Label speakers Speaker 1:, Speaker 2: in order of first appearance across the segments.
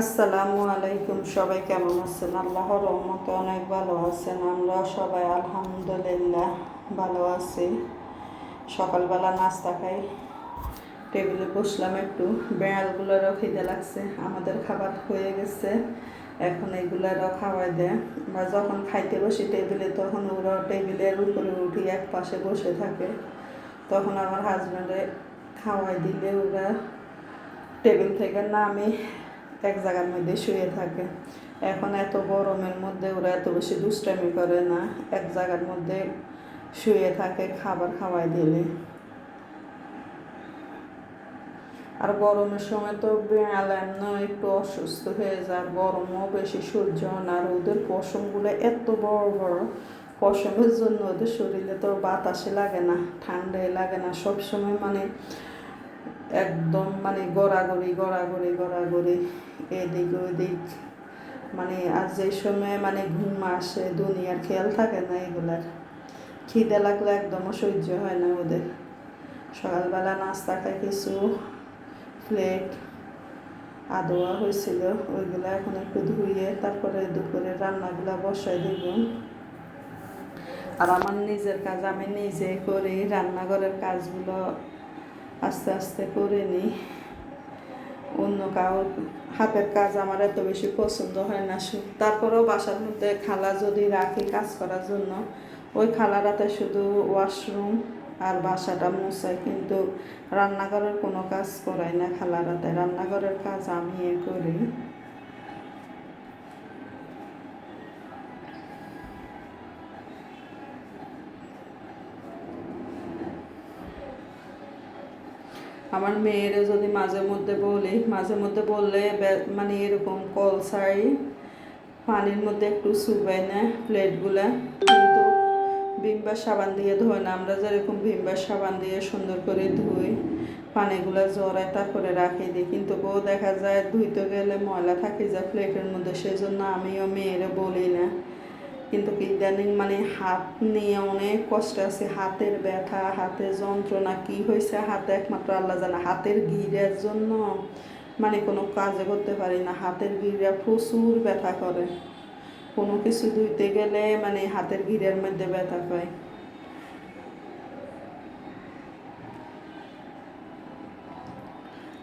Speaker 1: আসসালামু আলাইকুম, সবাই কেমন আছেন? আল্লাহর রহমতে অনেক ভালো আছেন। আমরা সবাই আলহামদুলিল্লাহ ভালো আছি। সকালবেলা নাস্তা খাই। টেবিলে বসলাম একটু। বেড়ালগুলোরও খিদে লাগছে। আমাদের খাবার হয়ে গেছে। এখন এগুলোরও খাওয়াই দেয় বা যখন খাইতে বসি টেবিলে, তখন ওরা টেবিলের উপরে উঠি এক পাশে বসে থাকে। তখন আমার হাজব্যান্ডে খাওয়াই দিলে ওরা টেবিল থেকে নামে এক জায়গার মধ্যে শুয়ে থাকে। এখন এত গরমের মধ্যে ওরা এত বেশি দুষ্টামি করে না, এক জায়গার মধ্যে শুয়ে থাকে খাবার খাওয়াই দিলে। আর গরমের সময় তো বেড়ালেন না একটু অসুস্থ হয়ে যায়, গরমও বেশি, সহ্য না। আর ওদের পশমগুলো এত বড় বড়, পশমের জন্য ওদের শরীরে তো বাতাসে লাগে না, ঠান্ডায় লাগে না। সবসময় মানে একদম মানে গড়াগড়ি গড়াগড়ি গড়াগড়ি, এদিক ওদিক। মানে আর যে সময় মানে ঘুম আসে, দুনিয়ার খেয়াল থাকে না এগুলার। খিদে লাগলে একদম সহ্য হয় না ওদের। সকালবেলা নাস্তা খাই কিছু প্লেট আদোয়া হয়েছিল, ওইগুলো এখন একটু ধুয়ে তারপরে দুপুরে রান্নাগুলো বসাই দিব। আর আমার নিজের কাজ আমি নিজে করি, রান্নাঘরের কাজগুলো আস্তে আস্তে করে নিই। অন্য কাউর হাতের কাজ আমার এত বেশি পছন্দ হয় না। তারপরেও বাসার মধ্যে খালা যদি রাখি কাজ করার জন্য, ওই খালারাতে শুধু ওয়াশরুম আর বাসাটা মোছায়, কিন্তু রান্নাঘরের কোনো কাজ করাই না খালারাতে রান্নাঘরের কাজ আমি করি। আমার মেয়েরে যদি মাঝে মধ্যে বলি, মাঝে মধ্যে বললে মানে এরকম কল ছাড়ি পানির মধ্যে একটু চুবাই না প্লেটগুলা। কিন্তু ভিমবার সাবান দিয়ে ধোয় না, আমরা যেরকম ভিমবার সাবান দিয়ে সুন্দর করে ধুই, পানিগুলা জড়ায় তারপরে রাখি দিই কিন্তু বউ দেখা যায় ধুইতে গেলে ময়লা থাকে যায় প্লেটের মধ্যে সেই জন্য আমিও মেয়েরে বলি না। কিন্তু ইদানিং মানে হাত নিয়ে অনেক কষ্ট আছে। হাতের ব্যথা, হাতের যন্ত্রণা, কি হয়েছে? হাতে একমাত্র আল্লাহ জানে। হাতের গিরের জন্য মানে কোনো কাজে করতে পারি না। হাতের গিরা প্রচুর ব্যথা করে। কোনো কিছু ধুইতে গেলে মানে হাতের গিরের মধ্যে ব্যথা পায়।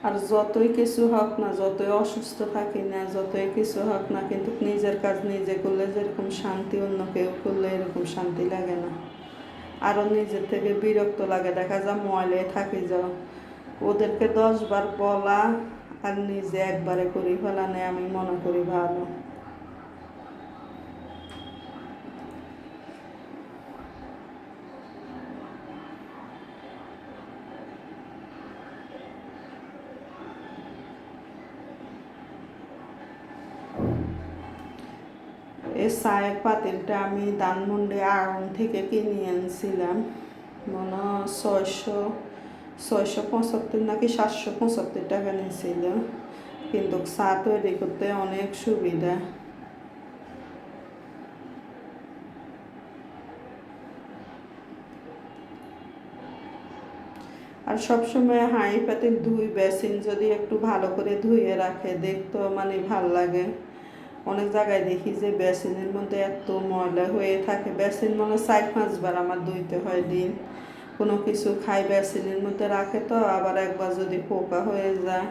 Speaker 1: আর যতই কিছু হোক না, যতই অসুস্থ থাকি না, যতই কিছু হোক না, কিন্তু নিজের কাজ নিজে করলে যেরকম শান্তি, অন্য কেউ করলে এরকম শান্তি লাগে না। আরও নিজের থেকে বিরক্ত লাগে। দেখা যায় ময়লে থাকি যাও। ওদেরকে দশবার বলা আর নিজে একবারে করি, ফেলা নেই, আমি মনে করি ভালো। চায়ের পাতিলটা আমি ধানমন্ডি আড়ং থেকে কিনে আনছিলাম। মনে ছয়শো ছয়শো পঁচাত্তর নাকি সাতশো পঁচাত্তর টাকা নিয়েছিল। কিন্তু চা তৈরি করতে অনেক সুবিধা। আর সবসময় হাঁড়ি পাতিল ধুই, বেসিন যদি একটু ভালো করে ধুয়ে রাখে দেখতো মানে ভালো লাগে। অনেক জায়গায় দেখি যে বেসিনের মধ্যে এত ময়লা হয়ে থাকে। বেসিন মনে চার পাঁচবার আমার ধুইতে হয় দিন। কোনো কিছু খাই বেসিনের মধ্যে রাখে তো, আবার একবার যদি পোকা হয়ে যায়,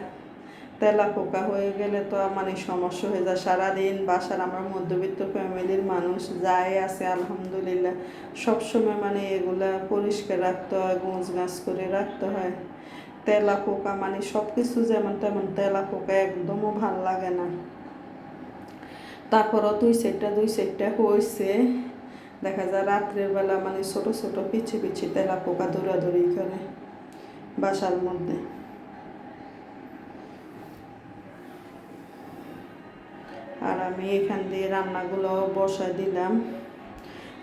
Speaker 1: তেলা পোকা হয়ে গেলে তো মানে সমস্যা হয়ে যায়। সারাদিন বাসার আমার মধ্যবিত্ত ফ্যামিলির মানুষ যাই আছে, আলহামদুলিল্লাহ। সবসময় মানে এগুলা পরিষ্কার রাখতে হয়, গোছ গাছ করে রাখতে হয়। তেলা পোকা মানে সব কিছু যেমন তেমন, তেলা পোকা একদমও ভালো লাগে না। তারপরও দুই সাইডটা দুই সাইডটা হয়েছে দেখা যায় রাত্রের বেলা মানে ছোট ছোট পিছে পিছে তেলা পোকা দৌড়াদৌড়ি করে বাসার মধ্যে। আর আমি এখান দিয়ে রান্নাগুলো বসায় দিলাম।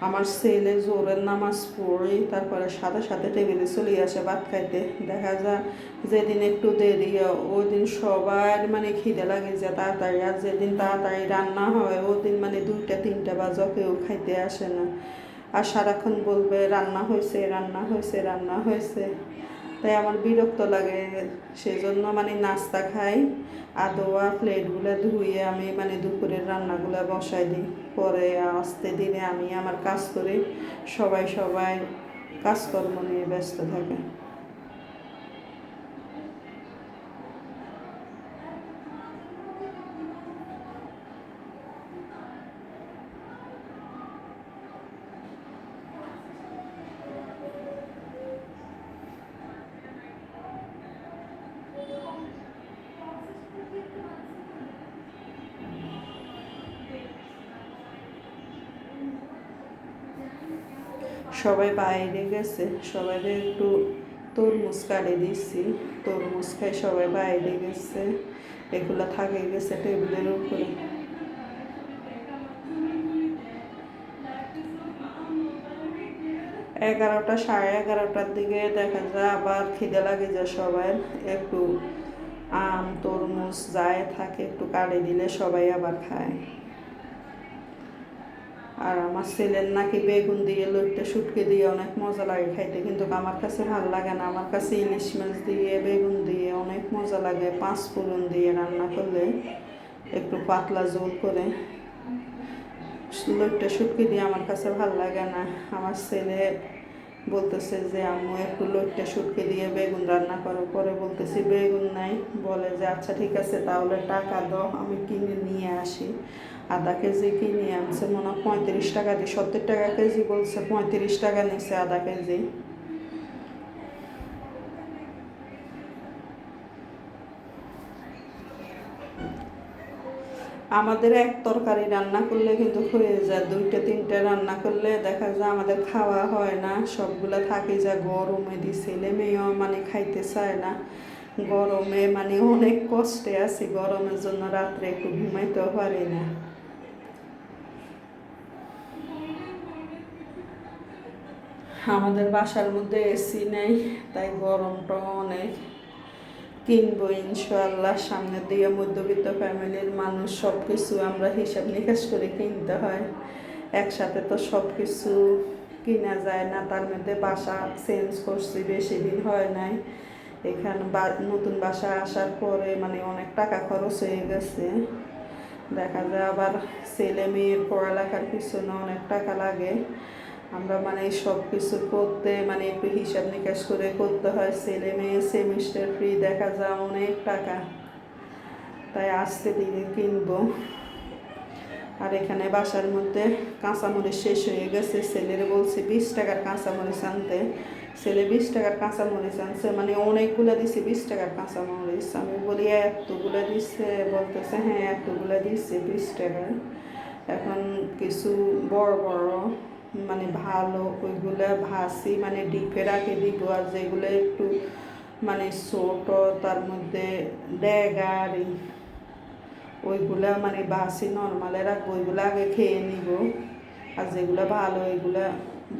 Speaker 1: আমার ছেলে জোরের নামাজ পড়ি, তারপরে সাথে সাথে টেবিলে চলে আসে ভাত খাইতে। দেখা যায় যেদিন একটু দেরি ওই দিন সবার মানে খিদে লাগে যে তাড়াতাড়ি, আর যেদিন তাড়াতাড়ি রান্না হয় ওই দিন মানে দুইটা, তিনটা বাজে কেউ খাইতে আসে না। আর সারাক্ষণ বলবে, রান্না হয়েছে রান্না হয়েছে রান্না হয়েছে। তাই আমার বিরক্ত লাগে। সেই জন্য মানে নাস্তা খাই, আদোয়া, প্লেটগুলো ধুয়ে আমি মানে দুপুরের রান্নাগুলো বসাই দিই। পরে আসতে দিনে আমি আমার কাজ করে সবাই সবাই কাজকর্ম নিয়ে ব্যস্ত থাকে। সবাই বাইরে গেছে সবাই একটু তরমুজ কাটে দিচ্ছি তরমুজ খাই সবাই বাইরে গেছে, এগুলো থাকে গেছে টেবিলের উপরে। এগারোটা, সাড়ে এগারোটার দিকে দেখা যায় আবার খিদে লাগে যায় সবাই। একটু আম, তরমুজ যায় থাকে একটু কাটে দিলে সবাই আবার খায়। আর আমার ছেলের নাকি বেগুন দিয়ে লইটে, শুটকে দিয়ে অনেক মজা লাগে খাইতে। কিন্তু আমার কাছে ভালো লাগে না। আমার কাছে ইলিশ মাছ দিয়ে, বেগুন দিয়ে অনেক মজা লাগে। পাঁচ ফোড়ন দিয়ে রান্না করলে একটু পাতলা জোল করে লইটে, শুটকে দিয়ে আমার কাছে ভালো লাগে না। আমার ছেলে বলতেছে যে, আম্মু, একটু লইটে, শুটকে দিয়ে বেগুন রান্না করো। পরে বলতেছি, বেগুন নাই। বলে যে আচ্ছা ঠিক আছে, তাহলে টাকা দাও, আমি কিনে নিয়ে আসি। আধা কেজি কিনে আনছে, মনে হয় পঁয়ত্রিশ টাকা দিয়ে, সত্তর টাকা কেজি বলছে, পঁয়ত্রিশ টাকা নিচ্ছে আধা কেজি। আমাদের এক তরকারি রান্না করলে কিন্তু হয়ে যায়, দুইটা, তিনটা রান্না করলে দেখা যায় আমাদের খাওয়া হয় না, সবগুলো থাকে যা গরমে দি, ছেলে মেয়েও মানে খাইতে চায় না। গরমে মানে অনেক কষ্টে আছি, গরমের জন্য রাত্রে একটু ঘুমাইতেও পারি না। আমাদের বাসার মধ্যে এসি নেই, তাই গরমটা অনেক। কিনবো ইনশাল্লাহ সামনের দিকে মধ্যবিত্ত ফ্যামিলির মানুষ সব কিছু আমরা হিসাব নিকাশ করে কিনতে হয়। একসাথে তো সব কিছু কিনা যায় না, তার মধ্যে বাসা চেঞ্জ করছি, বেশি দিন হয় নাই। এখানে নতুন বাসা আসার পরে মানে অনেক টাকা খরচ হয়ে গেছে। দেখা যায় আবার ছেলে মেয়ের পড়ালেখার পিছনে অনেক টাকা লাগে। আমরা মানে সব কিছু করতে মানে একটু হিসাব নিকাশ করে করতে হয়, ছেলে মেয়ে সেমিস্টার ফ্রি দেখা যায় অনেক টাকা। তাই আসতে দিকে কিনবো। আর এখানে বাসার মধ্যে কাঁচামরিচ শেষ হয়ে গেছে। ছেলের বলছে, বিশ টাকার কাঁচামরিচ আনতে। ছেলে বিশ টাকার কাঁচামরিচ আনছে মানে অনেকগুলো দিছে, বিশ টাকার কাঁচামরিচ। আমি বলি, এতগুলো দিচ্ছে বলতেছে হ্যাঁ এতগুলো দিচ্ছে বিশ টাকার। এখন কিছু বড় বড় মানে ভালো, ওইগুলো ভাসি মানে ডিপে রাখে দিব আর যেগুলো একটু মানে ছোট, তার মধ্যে ড্যাগার ওইগুলা মানে বাসি নর্মালে রাখব, ওইগুলো আগে খেয়ে নিব। আর যেগুলো ভালো, ওইগুলা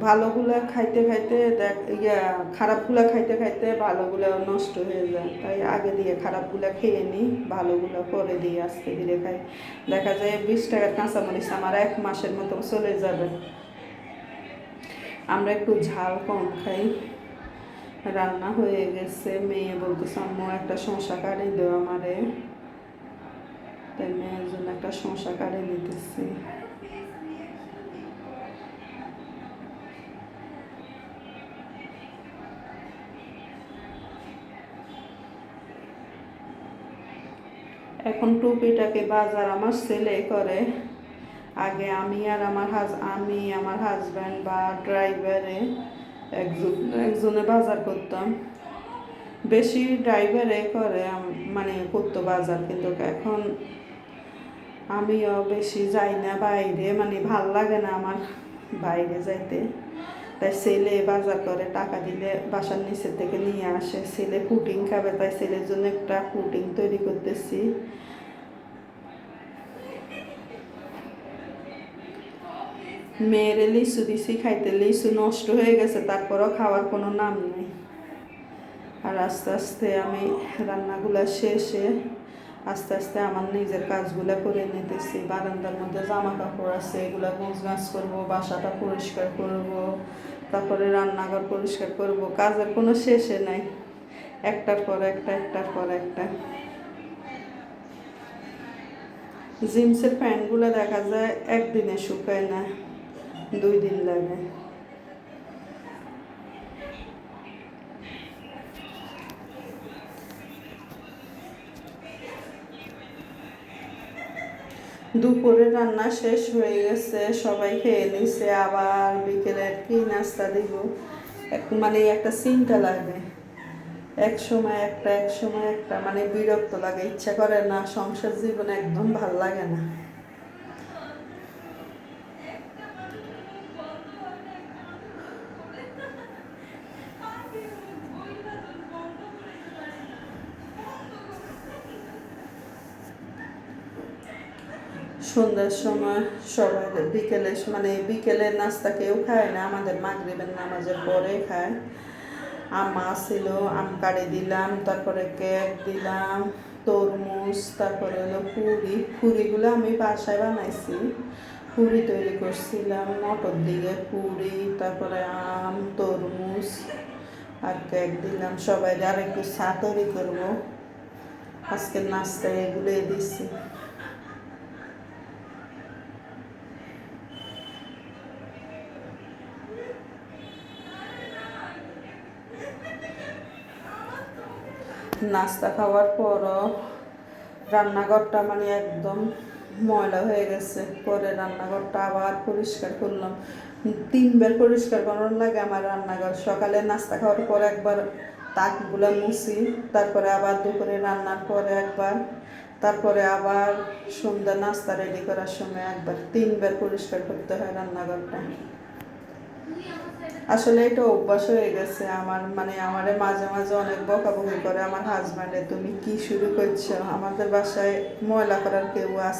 Speaker 1: ভালোগুলো খাইতে খাইতে দেখ, ইয়া, খারাপগুলো খাইতে খাইতে ভালোগুলো নষ্ট হয়ে যায়। তাই আগে দিয়ে খারাপগুলো খেয়ে নিই ভালোগুলো পরে দিয়ে আজকে ধীরে খাই। দেখা যায় বিশ টাকার কাঁচামরিচ আমার এক মাসের মতো চলে যাবে। আমরা একটু ঝাল কম খাই। রান্না হয়ে গেছে, মেয়ে বলতেছে, আম্মু, একটা শশা কাটে দেও আমারে। তাই মেয়ের জন্য একটা শশা কাটে নিতেছি এখন টুপিটাকে বাজার আমার ছেলে করে। আগে আমি আর আমার হাজ, আমি, আমার হাজব্যান্ড বা ড্রাইভারে একজন, একজনে বাজার করতাম। বেশি ড্রাইভারে করে মানে করতো বাজার, কিন্তু এখন আমিও বেশি যাই না বাইরে মানে ভালো লাগে না আমার বাইরে যাইতে। তাই ছেলে বাজার করে, টাকা দিলে বাসার নিচের থেকে নিয়ে আসে। ছেলে পুটিং খাবে, তাই ছেলের জন্য একটা পুটিং তৈরি করতেছি। মেয়েরে লিচু দিছি, খাইতে লিচু নষ্ট হয়ে গেছে, তারপরও খাওয়ার কোনো নাম নেই। আর আস্তে আস্তে আমি রান্নাগুলো শেষে আস্তে আস্তে আমার নিজের কাজগুলো করে নিতেছি। বারান্দার মধ্যে জামা কাপড় আছে, এগুলো গাছ করব, বাসাটা পরিষ্কার করব, তারপরে রান্নাঘর পরিষ্কার করব, কাজের কোনো শেষে নাই। একটার পর একটা, একটার পর একটা। জিন্সের প্যান্টগুলো দেখা যায় একদিনে শুকায় না। দুই দিন লাগে। দুপুরে রান্না শেষ হয়ে গেছে, সবাই খেয়ে নিছে, আবার বিকেলে কি নাস্তা দিব। এক- মানে একটা চিন্তা লাগে। এক সময় একটা, এক সময় একটা মানে বিরক্ত লাগে, ইচ্ছা করে না, সংসার জীবন একদম ভালো লাগে না। সন্ধ্যার সময় সবাই বিকেলে মানে বিকেলের নাস্তা কেউ খায় না, আমাদের মাগরিবের নামাজের পরে খায়। আম ছিল আম কাড়ে দিলাম, তারপরে কেক দিলাম, তরমুজ, তারপরে হলো পুরি। পুরিগুলো আমি বাসায় বানাইছি। পুরি তৈরি করছিলাম, মটর দিয়ে পুরি, তারপরে আম, তরমুজ আর কেক দিলাম। সবাই আর একটু চা তৈরি করব। আজকের নাস্তায় এগুলোই দিচ্ছি নাস্তা খাওয়ার পরও রান্নাঘরটা মানে একদম ময়লা হয়ে গেছে। পরে রান্নাঘরটা আবার পরিষ্কার করলাম। তিনবার পরিষ্কার করার লাগে আমার রান্নাঘর। সকালে নাস্তা খাওয়ার পর একবার তাকগুলো মুছি, তারপরে আবার দুপুরে রান্নার পরে একবার, তারপরে আবার সন্ধ্যা নাস্তা রেডি করার সময় একবার তিনবার পরিষ্কার করতে হয় রান্নাঘরটা। আসলে এটা অভ্যাস হয়ে গেছে আমার মানে আমারে মাঝে মাঝে অনেক বকাবকি করে আমার হাজব্যান্ডে তুমি কি শুরু করছ? আমাদের বাসায় ময়লা করার কেউ আছে?